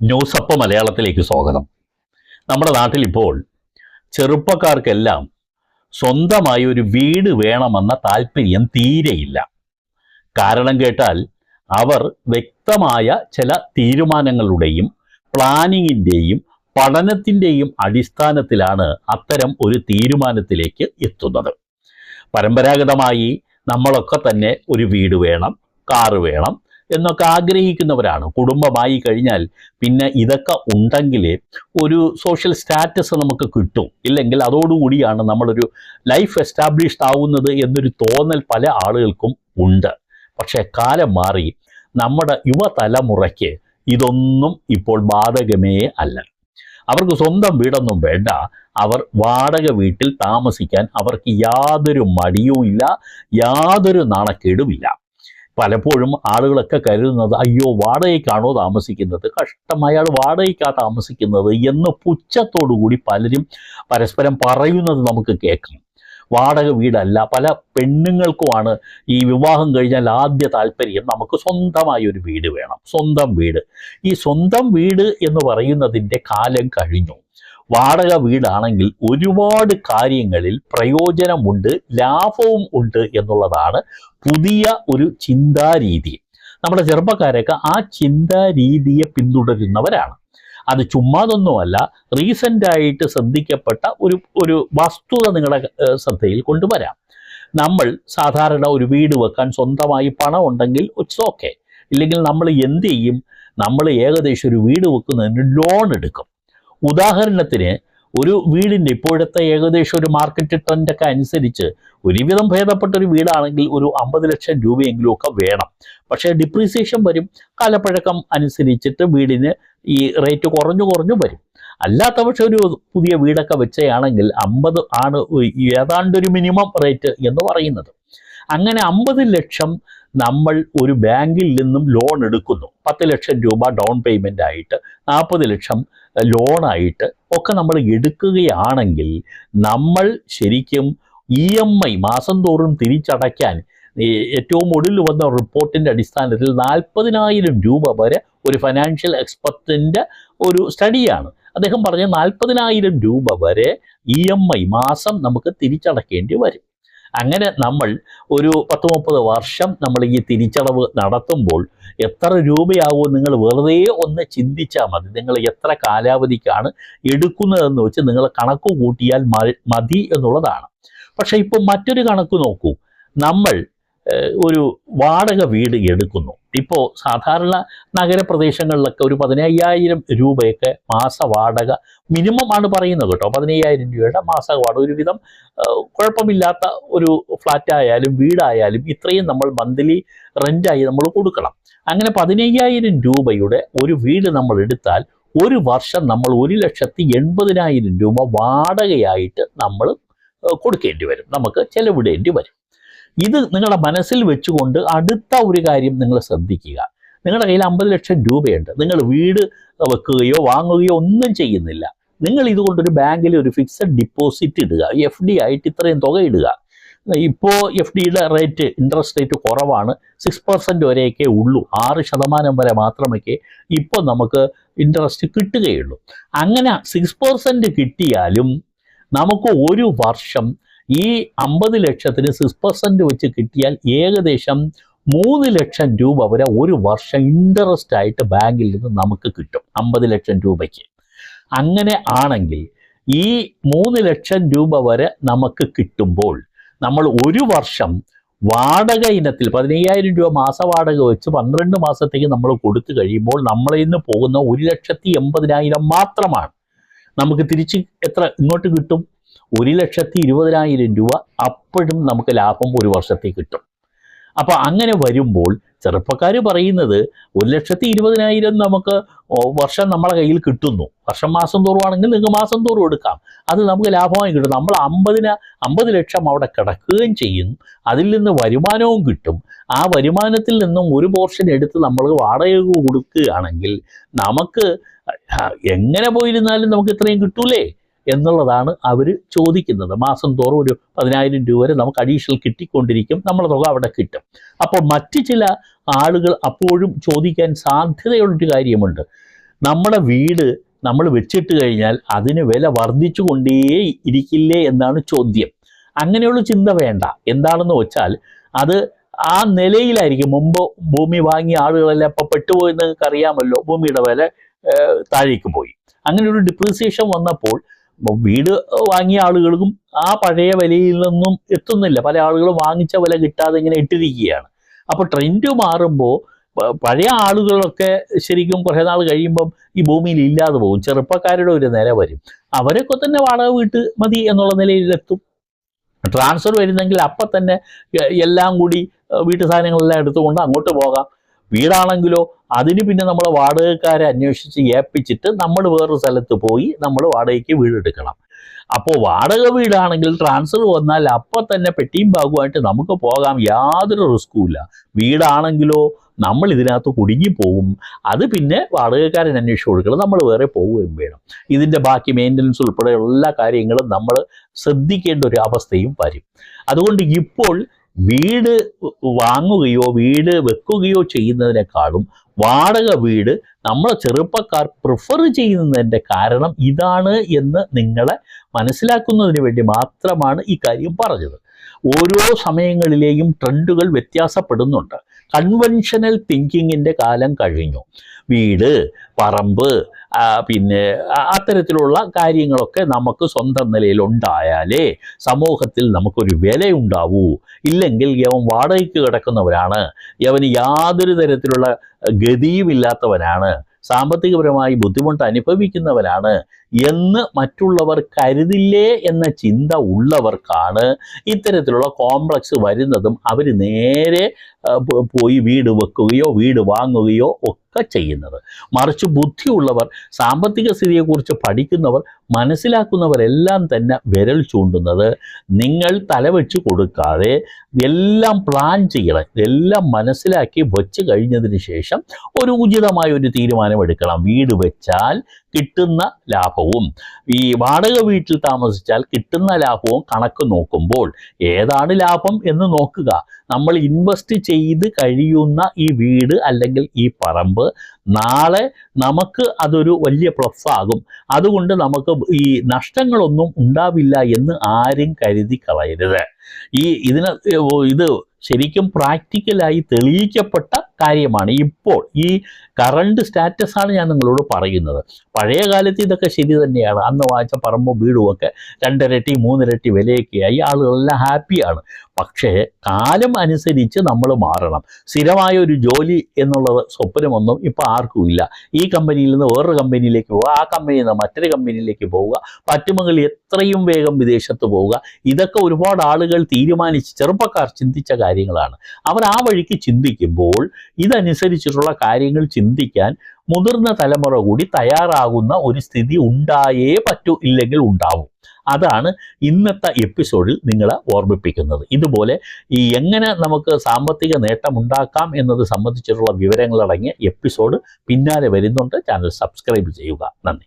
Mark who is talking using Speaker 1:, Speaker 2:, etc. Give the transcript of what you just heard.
Speaker 1: News up മലയാളത്തിലേക്ക് സ്വാഗതം. നമ്മുടെ നാട്ടിൽ ഇപ്പോൾ ചെറുപ്പക്കാർക്കെല്ലാം സ്വന്തമായി ഒരു വീട് വേണമെന്ന താല്പര്യം തീരെയില്ല. കാരണം കേട്ടാൽ അവർ വ്യക്തമായ ചില തീരുമാനങ്ങളുടെയും പ്ലാനിങ്ങിന്റെയും പഠനത്തിന്റെയും അടിസ്ഥാനത്തിലാണ് അത്തരം ഒരു തീരുമാനത്തിലേക്ക് എത്തുന്നത്. പരമ്പരാഗതമായി നമ്മളൊക്കെ തന്നെ ഒരു വീട് വേണം കാറ് വേണം എന്നൊക്കെ ആഗ്രഹിക്കുന്നവരാണ്. കുടുംബമായി കഴിഞ്ഞാൽ പിന്നെ ഇതൊക്കെ ഉണ്ടെങ്കിൽ ഒരു സോഷ്യൽ സ്റ്റാറ്റസ് നമുക്ക് കിട്ടും. ഇല്ലെങ്കിൽ അതോടുകൂടിയാണ് നമ്മളൊരു ലൈഫ് എസ്റ്റാബ്ലിഷ്ഡ് ആവുന്നത് എന്നൊരു തോന്നൽ പല ആളുകൾക്കും ഉണ്ട്. പക്ഷേ കാലം മാറി നമ്മുടെ യുവതലമുറയ്ക്ക് ഇതൊന്നും ഇപ്പോൾ ബാധകമേ അല്ല. അവർക്ക് സ്വന്തം വീടൊന്നും വേണ്ട. അവർ വാടക വീട്ടിൽ താമസിക്കാൻ അവർക്ക് യാതൊരു മടിയുമില്ല യാതൊരു നാണക്കേടുമില്ല. പലപ്പോഴും ആളുകളൊക്കെ കരുതുന്നത് അയ്യോ വാടകയ്ക്കാണോ താമസിക്കുന്നത്? കഷ്ടം അയാൾ വാടകയ്ക്കാ താമസിക്കുന്നത് എന്ന് പുച്ഛത്തോടു കൂടി പലരും പരസ്പരം പറയുന്നത് നമുക്ക് കേൾക്കാം. വാടക വീടല്ല പല പെണ്ണുങ്ങൾക്കുമാണ് ഈ വിവാഹം കഴിഞ്ഞാൽ ആദ്യ താല്പര്യം നമുക്ക് സ്വന്തമായ ഒരു വീട് വേണം സ്വന്തം വീട്. ഈ സ്വന്തം വീട് എന്ന് പറയുന്നതിന്റെ കാലം കഴിഞ്ഞു. വാടക വീടാണെങ്കിൽ ഒരുപാട് കാര്യങ്ങളിൽ പ്രയോജനമുണ്ട് ലാഭവും ഉണ്ട് എന്നുള്ളതാണ് പുതിയ ഒരു ചിന്താരീതി. നമ്മുടെ ചെറുപ്പക്കാരൊക്കെ ആ ചിന്താരീതിയെ പിന്തുടരുന്നവരാണ്. അത് ചുമ്മാതൊന്നുമല്ല റീസെന്റായിട്ട് ശ്രദ്ധിക്കപ്പെട്ട ഒരു ഒരു വസ്തുത നിങ്ങളുടെ ശ്രദ്ധയിൽ കൊണ്ടുവരാം. നമ്മൾ സാധാരണ ഒരു വീട് വെക്കാൻ സ്വന്തമായി പണം ഉണ്ടെങ്കിൽ ഇറ്റ്സ് ഓക്കെ ഇല്ലെങ്കിൽ നമ്മൾ എന്ത് ചെയ്യും? നമ്മൾ ഏകദേശം ഒരു വീട് വെക്കുന്നതിന് ലോൺ എടുക്കും. ഉദാഹരണത്തിന് ഒരു വീടിന്റെ ഇപ്പോഴത്തെ ഏകദേശം ഒരു മാർക്കറ്റ് ട്രെൻഡൊക്കെ അനുസരിച്ച് ഒരുവിധം ഭേദപ്പെട്ട ഒരു വീടാണെങ്കിൽ ഒരു അമ്പത് ലക്ഷം രൂപയെങ്കിലും ഒക്കെ വേണം. പക്ഷേ ഡിപ്രീസിയേഷൻ വരും കാലപ്പഴക്കം അനുസരിച്ചിട്ട് വീടിന് ഈ റേറ്റ് കുറഞ്ഞു കുറഞ്ഞു വരും. അല്ലാത്ത പക്ഷെ ഒരു പുതിയ വീടൊക്കെ വെച്ചയാണെങ്കിൽ അമ്പത് ആണ് ഏതാണ്ടൊരു മിനിമം റേറ്റ് എന്ന് പറയുന്നത്. അങ്ങനെ അമ്പത് ലക്ഷം നമ്മൾ ഒരു ബാങ്കിൽ നിന്നും ലോൺ എടുക്കുന്നു. പത്ത് ലക്ഷം രൂപ ഡൗൺ പേയ്മെന്റ് ആയിട്ട് നാൽപ്പത് ലക്ഷം ലോണായിട്ട് ഒക്കെ നമ്മൾ എടുക്കുകയാണെങ്കിൽ നമ്മൾ ശരിക്കും ഇ എം ഐ മാസം തോറും തിരിച്ചടയ്ക്കാൻ ഏറ്റവും ഒടുവിൽ വന്ന റിപ്പോർട്ടിന്റെ അടിസ്ഥാനത്തിൽ നാൽപ്പതിനായിരം രൂപ വരെ ഒരു ഫൈനാൻഷ്യൽ എക്സ്പെർട്ടിന്റെ ഒരു സ്റ്റഡിയാണ് അദ്ദേഹം പറഞ്ഞ നാൽപ്പതിനായിരം രൂപ വരെ ഇ എം ഐ മാസം നമുക്ക് തിരിച്ചടക്കേണ്ടി വരും. അങ്ങനെ നമ്മൾ ഒരു പത്ത് മുപ്പത് വർഷം നമ്മൾ ഈ തിരിച്ചടവ് നടത്തുമ്പോൾ എത്ര രൂപയാവും നിങ്ങൾ വെറുതെ ഒന്ന് ചിന്തിച്ചാൽ മതി. നിങ്ങൾ എത്ര കാലാവധിക്കാണ് എടുക്കുന്നതെന്ന് വെച്ച് നിങ്ങൾ കണക്ക് കൂട്ടിയാൽ മതി എന്നുള്ളതാണ്. പക്ഷേ ഇപ്പം മറ്റൊരു കണക്ക് നോക്കൂ. നമ്മൾ ഒരു വാടക വീട് എടുക്കുന്നു. ഇപ്പോൾ സാധാരണ നഗരപ്രദേശങ്ങളിലൊക്കെ ഒരു പതിനയ്യായിരം രൂപയൊക്കെ മാസ വാടക മിനിമം ആണ് പറയുന്നത് കേട്ടോ. പതിനയ്യായിരം രൂപയുടെ മാസ വാടക. ഒരുവിധം കുഴപ്പമില്ലാത്ത ഒരു ഫ്ലാറ്റായാലും വീടായാലും ഇത്രയും നമ്മൾ മന്ത്ലി റെന്റായി നമ്മൾ കൊടുക്കണം. അങ്ങനെ പതിനയ്യായിരം രൂപയുടെ ഒരു വീട് നമ്മൾ എടുത്താൽ ഒരു വർഷം നമ്മൾ ഒരു ലക്ഷത്തി എൺപതിനായിരം രൂപ വാടകയായിട്ട് നമ്മൾ കൊടുക്കേണ്ടി വരും. നമുക്ക് ചെലവിടേണ്ടി വരും. ഇത് നിങ്ങളുടെ മനസ്സിൽ വെച്ചുകൊണ്ട് അടുത്ത ഒരു കാര്യം നിങ്ങൾ ശ്രദ്ധിക്കുക. നിങ്ങളുടെ കയ്യിൽ അമ്പത് ലക്ഷം രൂപയുണ്ട്. നിങ്ങൾ വീട് വെക്കുകയോ വാങ്ങുകയോ ഒന്നും ചെയ്യുന്നില്ല. നിങ്ങൾ ഇതുകൊണ്ടൊരു ബാങ്കിൽ ഒരു ഫിക്സഡ് ഡിപ്പോസിറ്റ് ഇടുക. എഫ് ഡി ആയിട്ട് ഇത്രയും തുക ഇടുക. ഇപ്പോൾ എഫ് ഡിയുടെ റേറ്റ് ഇൻട്രസ്റ്റ് റേറ്റ് കുറവാണ്. സിക്സ് പെർസെന്റ് വരെയൊക്കെ ഉള്ളൂ. ആറ് ശതമാനം വരെ മാത്രമൊക്കെ ഇപ്പോൾ നമുക്ക് ഇൻട്രസ്റ്റ് കിട്ടുകയുള്ളൂ. അങ്ങനെ സിക്സ് പെർസെന്റ് കിട്ടിയാലും നമുക്ക് ഒരു വർഷം ഈ അമ്പത് ലക്ഷത്തിന് സിക്സ് പെർസെന്റ് വെച്ച് കിട്ടിയാൽ ഏകദേശം മൂന്ന് ലക്ഷം രൂപ വരെ ഒരു വർഷം ഇൻട്രസ്റ്റ് ആയിട്ട് ബാങ്കിൽ നിന്ന് നമുക്ക് കിട്ടും. അമ്പത് ലക്ഷം രൂപയ്ക്ക്. അങ്ങനെ ആണെങ്കിൽ ഈ മൂന്ന് ലക്ഷം രൂപ വരെ നമുക്ക് കിട്ടുമ്പോൾ നമ്മൾ ഒരു വർഷം വാടക ഇനത്തിൽ പതിനയ്യായിരം രൂപ മാസ വാടക വെച്ച് പന്ത്രണ്ട് മാസത്തേക്ക് നമ്മൾ കൊടുത്തു കഴിയുമ്പോൾ നമ്മളിൽ നിന്ന് പോകുന്ന ഒരു ലക്ഷത്തി എൺപതിനായിരം മാത്രമാണ്. നമുക്ക് തിരിച്ച് എത്ര ഇങ്ങോട്ട് കിട്ടും? ഒരു ലക്ഷത്തി ഇരുപതിനായിരം രൂപ അപ്പോഴും നമുക്ക് ലാഭം ഒരു വർഷത്തേക്ക് കിട്ടും. അപ്പോൾ അങ്ങനെ വരുമ്പോൾ ചെറുപ്പക്കാർ പറയുന്നത് ഒരു ലക്ഷത്തി ഇരുപതിനായിരം നമുക്ക് വർഷം നമ്മളെ കയ്യിൽ കിട്ടുന്നു. വർഷം മാസം തോറുവാണെങ്കിൽ നിങ്ങൾക്ക് മാസം തോറും എടുക്കാം. അത് നമുക്ക് ലാഭമായി കിട്ടും. നമ്മൾ അമ്പതിന് അമ്പത് ലക്ഷം അവിടെ കിടക്കുകയും ചെയ്യും. അതിൽ നിന്ന് വരുമാനവും കിട്ടും. ആ വരുമാനത്തിൽ നിന്നും ഒരു പോർഷൻ എടുത്ത് നമ്മൾ വാടക കൊടുക്കുകയാണെങ്കിൽ നമുക്ക് എങ്ങനെ പോയിരുന്നാലും നമുക്ക് ഇത്രയും കിട്ടൂലേ? എന്നുള്ളതാണ് അവർ ചോദിക്കുന്നത്. മാസം തോറും ഒരു പതിനായിരം രൂപ വരെ നമുക്ക് അഡീഷണൽ കിട്ടിക്കൊണ്ടിരിക്കും. നമ്മളെ തുക അവിടെ കിട്ടും. അപ്പോൾ മറ്റ് ചില ആളുകൾ അപ്പോഴും ചോദിക്കാൻ സാധ്യതയുള്ളൊരു കാര്യമുണ്ട്. നമ്മുടെ വീട് നമ്മൾ വെച്ചിട്ട് കഴിഞ്ഞാൽ അതിന് വില വർദ്ധിച്ചു കൊണ്ടേ ഇരിക്കില്ലേ എന്നാണ് ചോദ്യം. അങ്ങനെയുള്ള ചിന്ത വേണ്ട. എന്താണെന്ന് വെച്ചാൽ അത് ആ നിലയിലായിരിക്കും. മുമ്പ് ഭൂമി വാങ്ങിയ ആളുകളെല്ലാം ഇപ്പം പെട്ടുപോയെന്ന് നിങ്ങൾക്ക് അറിയാമല്ലോ ഭൂമിയുടെ വില താഴേക്ക് പോയി. അങ്ങനെ ഒരു ഡിപ്രീസിയേഷൻ വന്നപ്പോൾ വീട് വാങ്ങിയ ആളുകൾക്കും ആ പഴയ വിലയിൽ നിന്നും എത്തുന്നില്ല. പല ആളുകളും വാങ്ങിച്ച വില കിട്ടാതെ ഇങ്ങനെ ഇട്ടിരിക്കുകയാണ്. അപ്പോൾ ട്രെൻഡ് മാറുമ്പോൾ പഴയ ആളുകളൊക്കെ ശരിക്കും കുറേ നാൾ കഴിയുമ്പം ഈ ഭൂമിയിൽ ഇല്ലാതെ പോകും. ചെറുപ്പക്കാരുടെ ഒരു നില വരും. അവരൊക്കെ തന്നെ വാടക വീട്ട് മതി എന്നുള്ള നിലയിലെത്തും ട്രാൻസ്ഫർ വരുന്നെങ്കിൽ അപ്പം തന്നെ എല്ലാം കൂടി വീട്ടു സാധനങ്ങളെല്ലാം എടുത്തുകൊണ്ട് അങ്ങോട്ട് പോകാം. വീടാണെങ്കിലോ അതിന് പിന്നെ നമ്മൾ വാടകക്കാരെ അന്വേഷിച്ച് ഏൽപ്പിച്ചിട്ട് നമ്മൾ വേറൊരു സ്ഥലത്ത് പോയി നമ്മൾ വാടകയ്ക്ക് വീടെടുക്കണം. അപ്പോൾ വാടക വീടാണെങ്കിൽ ട്രാൻസ്ഫർ വന്നാൽ അപ്പം തന്നെ പെട്ടിയും ബാഗുമായിട്ട് നമുക്ക് പോകാം. യാതൊരു റിസ്ക്കും ഇല്ല. വീടാണെങ്കിലോ നമ്മൾ ഇതിനകത്ത് കുടുങ്ങി പോകും അത് പിന്നെ വാടകക്കാരൻ അന്വേഷിച്ച് കൊടുക്കണം. നമ്മൾ വേറെ പോവുകയും വേണം. ഇതിന്റെ ബാക്കി മെയിന്റനൻസ് ഉൾപ്പെടെ എല്ലാ കാര്യങ്ങളും നമ്മൾ ശ്രദ്ധിക്കേണ്ട ഒരു അവസ്ഥയും വരും. അതുകൊണ്ട് ഇപ്പോൾ വീട് വാങ്ങുകയോ വീട് വെക്കുകയോ ചെയ്യുന്നതിനേക്കാളും വാടക വീട് നമ്മളെ ചെറുപ്പക്കാർ പ്രിഫർ ചെയ്യുന്നതിന്റെ കാരണം ഇതാണ് എന്ന് നിങ്ങളെ മനസ്സിലാക്കുന്നതിന് വേണ്ടി മാത്രമാണ് ഈ കാര്യം പറഞ്ഞത്. ഓരോ സമയങ്ങളിലെയും ട്രെൻഡുകൾ വ്യത്യാസപ്പെടുന്നുണ്ട്. കൺവെൻഷനൽ തിങ്കിങ്ങിന്റെ കാലം കഴിഞ്ഞു. വീട് പറമ്പ് പിന്നെ അത്തരത്തിലുള്ള കാര്യങ്ങളൊക്കെ നമുക്ക് സ്വന്തം നിലയിൽ ഉണ്ടായാലേ സമൂഹത്തിൽ നമുക്കൊരു വിലയുണ്ടാവൂ. ഇല്ലെങ്കിൽ യവൻ വാടകയ്ക്ക് കിടക്കുന്നവരാണ് യവന് യാതൊരു തരത്തിലുള്ള ഗതിയുമില്ലാത്തവനാണ്. സാമ്പത്തികപരമായി ബുദ്ധിമുട്ട് അനുഭവിക്കുന്നവനാണ്. എന്ന് മറ്റുള്ളവർ കരുതില്ലേ എന്ന ചിന്ത ഉള്ളവർക്കാണ് ഇത്തരത്തിലുള്ള കോംപ്ലക്സ് വരുന്നതും അവർ നേരെ പോയി വീട് വെക്കുകയോ വീട് വാങ്ങുകയോ ഒക്കെ ചെയ്യുന്നത്. മറിച്ച് ബുദ്ധിയുള്ളവർ സാമ്പത്തിക സ്ഥിതിയെക്കുറിച്ച് പഠിക്കുന്നവർ മനസ്സിലാക്കുന്നവരെല്ലാം തന്നെ വിരൽ ചൂണ്ടുന്നത് നിങ്ങൾ തലവെച്ച് കൊടുക്കാതെ എല്ലാം പ്ലാൻ ചെയ്യണം എല്ലാം മനസ്സിലാക്കി വെച്ച് കഴിഞ്ഞതിന് ശേഷം ഒരു ഉചിതമായ ഒരു തീരുമാനം എടുക്കണം. വീട് വെച്ചാൽ കിട്ടുന്ന ലാഭവും. ഈ വാടക വീട്ടിൽ താമസിച്ചാൽ കിട്ടുന്ന ലാഭവും കണക്ക് നോക്കുമ്പോൾ ഏതാണ് ലാഭം എന്ന് നോക്കുക. നമ്മൾ ഇൻവെസ്റ്റ് ചെയ്ത് കഴിയുന്ന ഈ വീട് അല്ലെങ്കിൽ ഈ പറമ്പ് നാളെ നമുക്ക് അതൊരു വലിയ പ്ലസ് ആകും. അതുകൊണ്ട് നമുക്ക് ഈ നഷ്ടങ്ങളൊന്നും ഉണ്ടാവില്ല എന്ന് ആരും കരുതി കളയരുത്. ഈ ഇതിന് ഇത് ശരിക്കും പ്രാക്ടിക്കലായി തെളിയിക്കപ്പെട്ട കാര്യമാണ്. ഇപ്പോൾ ഈ കറണ്ട് സ്റ്റാറ്റസാണ് ഞാൻ നിങ്ങളോട് പറയുന്നത്. പഴയ കാലത്ത് ഇതൊക്കെ ശരി തന്നെയാണ്. അന്ന് വായിച്ച പറമ്പും വീടുമൊക്കെ രണ്ടിരട്ടി മൂന്നിരട്ടി വിലയൊക്കെയായി. ആളുകളെല്ലാം ഹാപ്പിയാണ് പക്ഷേ കാലം അനുസരിച്ച് നമ്മൾ മാറണം. സ്ഥിരമായ ഒരു ജോലി എന്നുള്ളത് സ്വപ്നമൊന്നും ഇപ്പോൾ ആർക്കും ഇല്ല. ഈ കമ്പനിയിൽ നിന്ന് വേറൊരു കമ്പനിയിലേക്ക് പോവുക ആ കമ്പനിയിൽ നിന്ന് മറ്റൊരു കമ്പനിയിലേക്ക് പോവുക പറ്റുമെങ്കിൽ എത്രയും വേഗം വിദേശത്ത് പോവുക. ഇതൊക്കെ ഒരുപാട് ആളുകൾ തീരുമാനിച്ച് ചെറുപ്പക്കാർ ചിന്തിച്ച കാര്യങ്ങളാണ്. അവർ ആ വഴിക്ക് ചിന്തിക്കുമ്പോൾ ഇതനുസരിച്ചിട്ടുള്ള കാര്യങ്ങൾ ചിന്തിക്കാൻ മുതിർന്ന തലമുറ കൂടി തയ്യാറാകുന്ന ഒരു സ്ഥിതി ഉണ്ടായേ പറ്റൂ ഇല്ലെങ്കിൽ ഉണ്ടാവും. അതാണ് ഇന്നത്തെ എപ്പിസോഡിൽ നിങ്ങളെ ഓർമ്മിപ്പിക്കുന്നത്. ഇതുപോലെ ഈ എങ്ങനെ നമുക്ക് സാമ്പത്തിക നേട്ടം ഉണ്ടാക്കാം എന്നത് സംബന്ധിച്ചിട്ടുള്ള വിവരങ്ങളടങ്ങിയ എപ്പിസോഡ് പിന്നാലെ വരുന്നുണ്ട്. ചാനൽ സബ്സ്ക്രൈബ് ചെയ്യുക. നന്ദി.